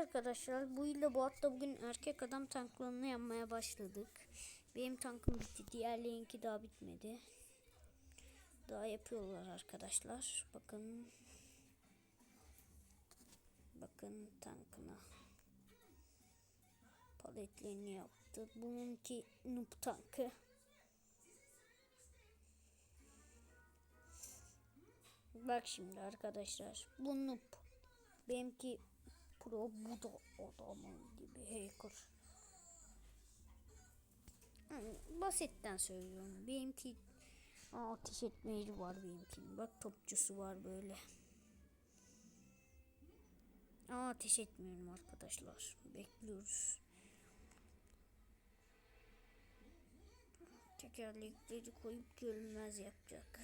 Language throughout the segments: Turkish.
Arkadaşlar bu ile bu hatta bugün erkek adam tanklarını yapmaya başladık. Benim tankım bitti. Diğerlerinki daha bitmedi. Daha yapıyorlar arkadaşlar. Bakın. Bakın tankına. Paletlerini yaptı. Bununki noob tankı. Bak şimdi arkadaşlar. Bu noob. Benimki pro bu da adamın gibi hacker. Yani basitten söylüyorum. Benimki Aa, ateş etmeyeli var benimkinin. Bak topçusu var böyle. Aa, ateş etmiyorum arkadaşlar. Bekliyoruz. Tekerlekleri koyup görünmez yapacak.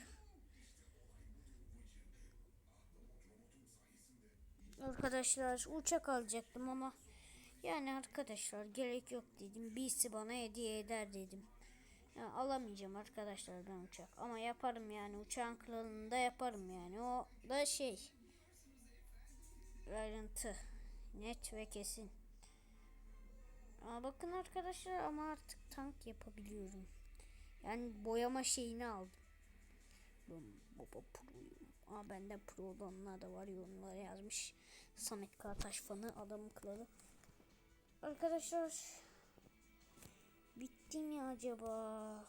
Arkadaşlar uçak alacaktım ama yani arkadaşlar gerek yok dedim. Birisi bana hediye eder dedim. Ya, alamayacağım arkadaşlar ben uçak ama yaparım yani uçağın kralını yaparım yani o da şey ayrıntı net ve kesin. Aa, bakın arkadaşlar ama artık tank yapabiliyorum. Yani boyama şeyini aldım. Baba. Aa bende pro olanlar da var yorumlara yazmış. Samet Kartaş fanı adamın kralı. Arkadaşlar bitti mi acaba?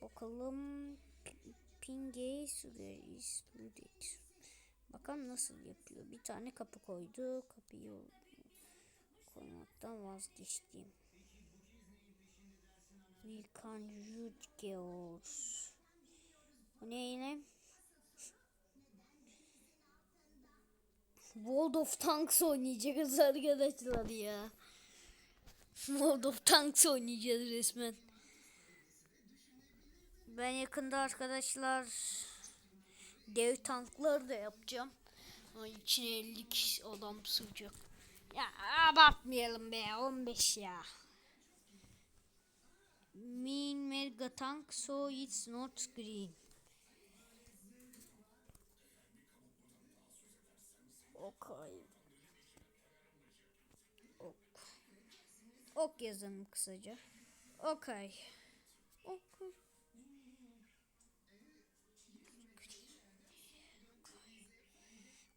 Bakalım Pinge Suderis Ludet. Bakalım nasıl yapıyor. Bir tane kapı koydu. Kapıyı koymaktan vazgeçtim. Vilkan Rutgers. Bu ne yine? World of Tanks oynayacağız arkadaşlar ya. World of Tanks oynayacağız resmen. Ben yakında arkadaşlar dev tanklar da yapacağım. Ama içine 50 kişi adam sığacak. Ya abartmayalım be 15 ya. Mean mega tank so it's not green. Ok yazalım kısaca. Okay. Ok.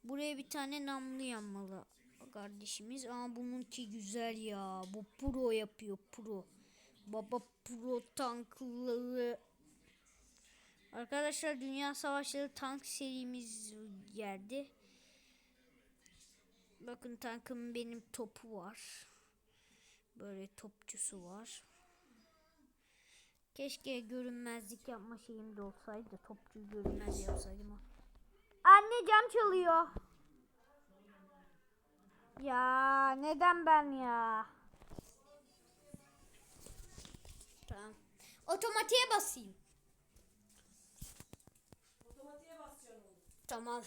Buraya bir tane namlu yanmalı kardeşimiz. Ama bununki güzel ya. Bu pro yapıyor pro. Baba pro tankları. Arkadaşlar Dünya Savaşları tank serimiz geldi. Bakın tankım benim topu var. Böyle topçusu var. Keşke görünmezlik yapma şeyim de olsaydı da topçuyu görünmez yapsaydım. Anne cam çalıyor. Ya neden ben ya? Tamam. Otomatiğe basayım. Otomatiğe oğlum. Tamam.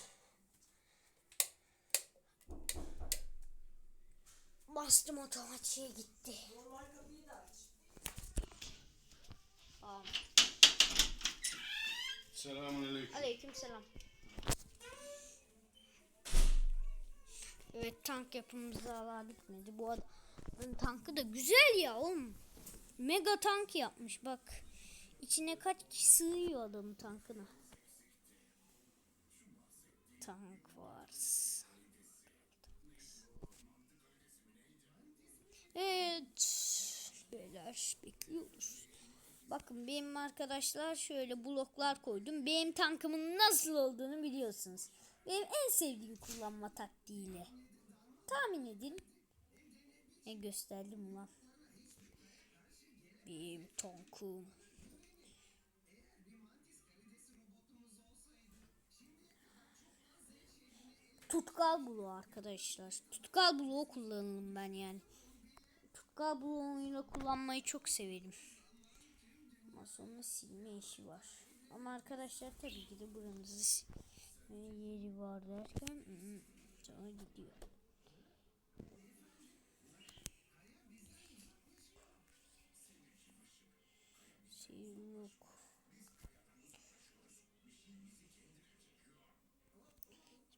Bastım otomatiğe gitti. Normal kapıyı da aç. Selamünaleyküm. Aleyküm selam. Evet tank yapımız daha bitmedi. Bu adamın tankı da güzel ya oğlum. Mega tank yapmış bak. İçine kaç kişi sığıyor adamın tankına. Tank var. Evet. Beyler bekliyoruz. Bakın benim arkadaşlar şöyle bloklar koydum. Benim tankımın nasıl olduğunu biliyorsunuz. Benim en sevdiğim kullanma taktiğiyle. Tahmin edin. Ne gösterdim lan. Benim tankım. Tutkal bulu arkadaşlar. Tutkal bulu kullanırım ben yani. Tutkal buluğuyla kullanmayı çok severim. Ama sonra silme işi var. Ama arkadaşlar tabii ki de buramızı silme yeri var derken sonra gidiyor. Sihir yok.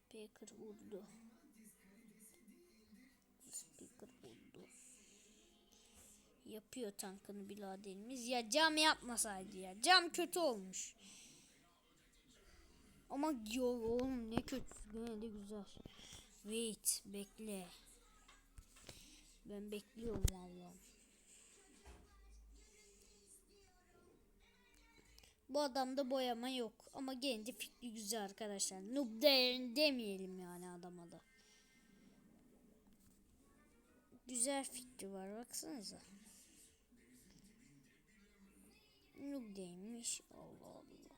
Speaker vurdu. Yapıyor tankını biraderimiz. Ya cam yapmasaydı ya. Cam kötü olmuş. Ama yok oğlum ne kötü. Gene de güzel. Wait bekle. Ben bekliyorum vallahi. Bu adamda boyama yok. Ama gene fikri güzel arkadaşlar. Noob de demeyelim yani adama da. Güzel fikri var baksanıza. Noob değilmiş. Allah Allah.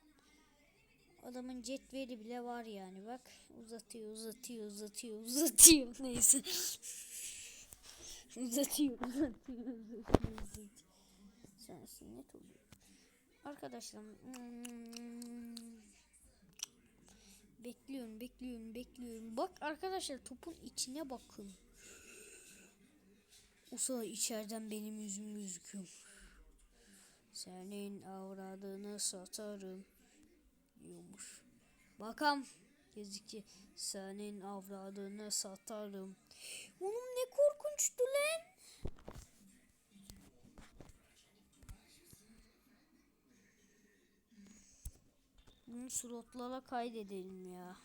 Adamın cetveli bile var yani bak. Uzatıyor uzatıyor uzatıyor uzatıyor. Neyse. uzatıyor uzatıyor uzatıyor uzatıyor. Sen sünnet oluyor. Arkadaşlar hmm, bekliyorum bekliyorum bekliyorum. Bak arkadaşlar topun içine bakın. O sırada içeriden benim yüzüm gözüküyor. Senin avradını satarım diyormuş. Bakam gözüküyor. Senin avradını satarım. Oğlum ne korkunçtu lan. Bunu slotlara kaydedelim ya.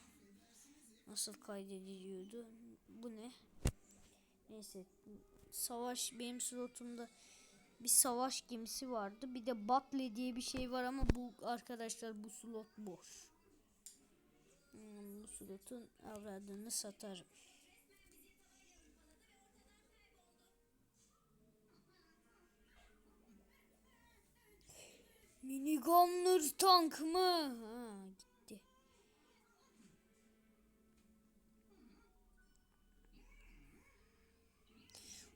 Nasıl kaydediliyordu? Bu ne? Neyse. Savaş benim slotumda bir savaş gemisi vardı. Bir de Batle diye bir şey var ama bu arkadaşlar bu slot boş. Hmm, bu slotun avradını satarım. Minigunner tank mı? Ha, gitti.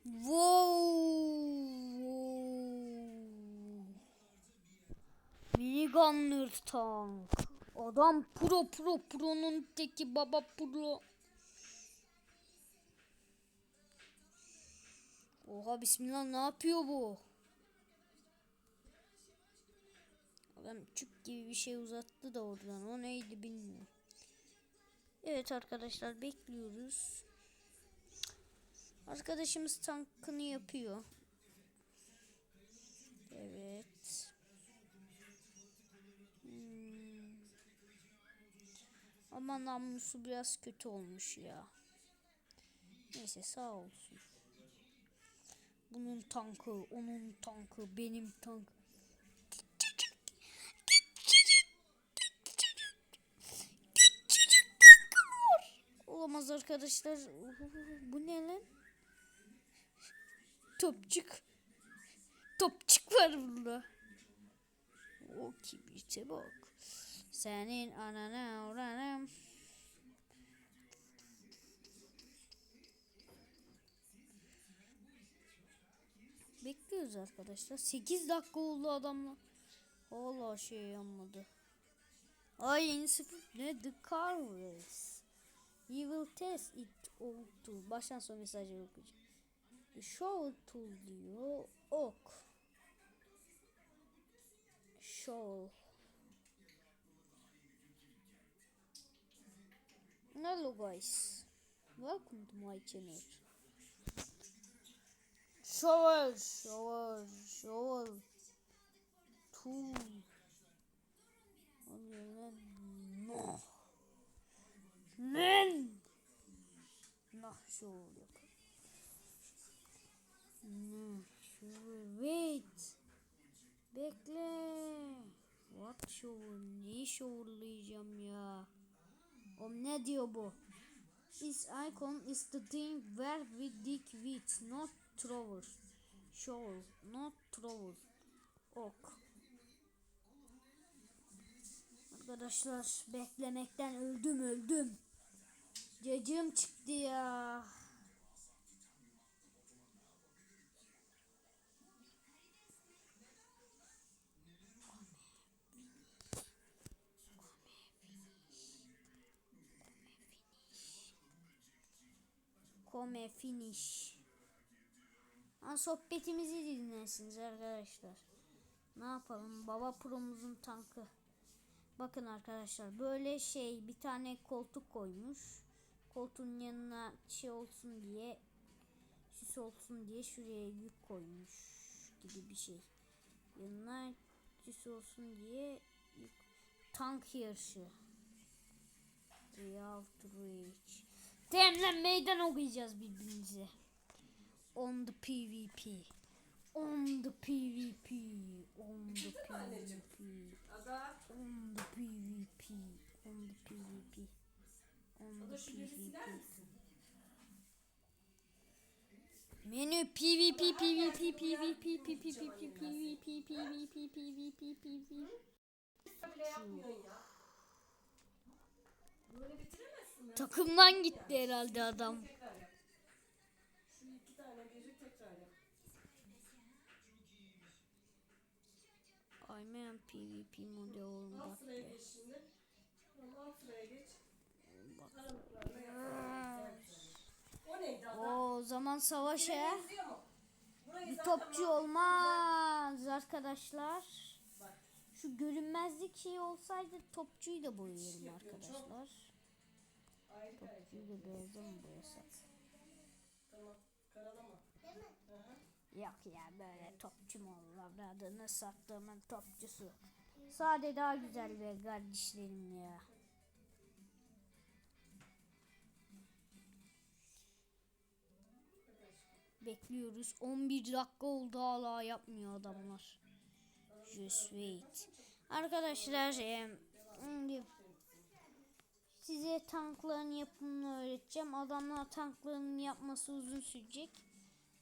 Wow. Minigunner tank. Adam pro pro pro'nun teki baba pro. Oha bismillah ne yapıyor bu? Adam çük gibi bir şey uzattı da oradan. O neydi bilmiyorum. Evet arkadaşlar bekliyoruz. Arkadaşımız tankını yapıyor. Evet. Ama namlusu biraz kötü olmuş ya. Neyse sağ olsun. Bunun tankı, onun tankı, benim tank. Olamaz arkadaşlar. Bu ne lan? Topçuk. Topçuk var burada. O kibrite bak. Senin anana oranım. Bekliyoruz arkadaşlar. 8 dakika oldu adamla. Hala şey yanmadı. Ay yeni sıfır ne? The car race. You will test it all too. Baştan sona mesajı okuyacağım. Show tool diyor. Ok. Show. Hello guys. Welcome to my channel. Shovel, shovel, shovel. Lan. No. Lan. Nah shovel yap. Nah shovel. Wait. Bekle. What shovel? Neyi shovel'layacağım ya? Oğlum ne diyor bu? This icon is the thing where we dig with, not thrower. Shovel, not thrower. Ok. Arkadaşlar beklemekten öldüm öldüm. Cacığım çıktı ya. Come finish. Ha, sohbetimizi dinlersiniz arkadaşlar. Ne yapalım? Baba Pro'muzun tankı. Bakın arkadaşlar böyle şey bir tane koltuk koymuş. Koltuğun yanına şey olsun diye süs olsun diye şuraya yük koymuş. gibi bir şey. Yanına cüs olsun diye yuk- tank yarışı. Outrage. Demlen meydan okuyacağız birbirimize. On the PvP. On the PvP. On the. PvP. On the PvP. On the PvP. On the şu gülü siler PvP. Menü PvP PvP PvP PvP PvP PvP PvP PvP PvP. Böyle ya. Takımdan gitti herhalde adam. Aynen PvP modeli oldu. Alt sıraya geç O zaman savaş he. Bir topçu olmaz arkadaşlar. Şu görünmezlik şeyi olsaydı topçuyu da boyayalım arkadaşlar çok. da beyaza mı boyasak? Tamam. Karalama. Değil mi? Hı hı. Yok ya böyle topçu mu olur avradını sattığımın topçusu. Sade daha güzel be kardeşlerim ya. Bekliyoruz. 11 dakika oldu hala yapmıyor adamlar. Just wait. Arkadaşlar şimdi size tankların yapımını öğreteceğim. Adamlar tanklarının yapması uzun sürecek.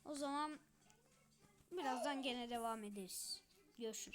O zaman birazdan gene devam ederiz. Görüşürüz.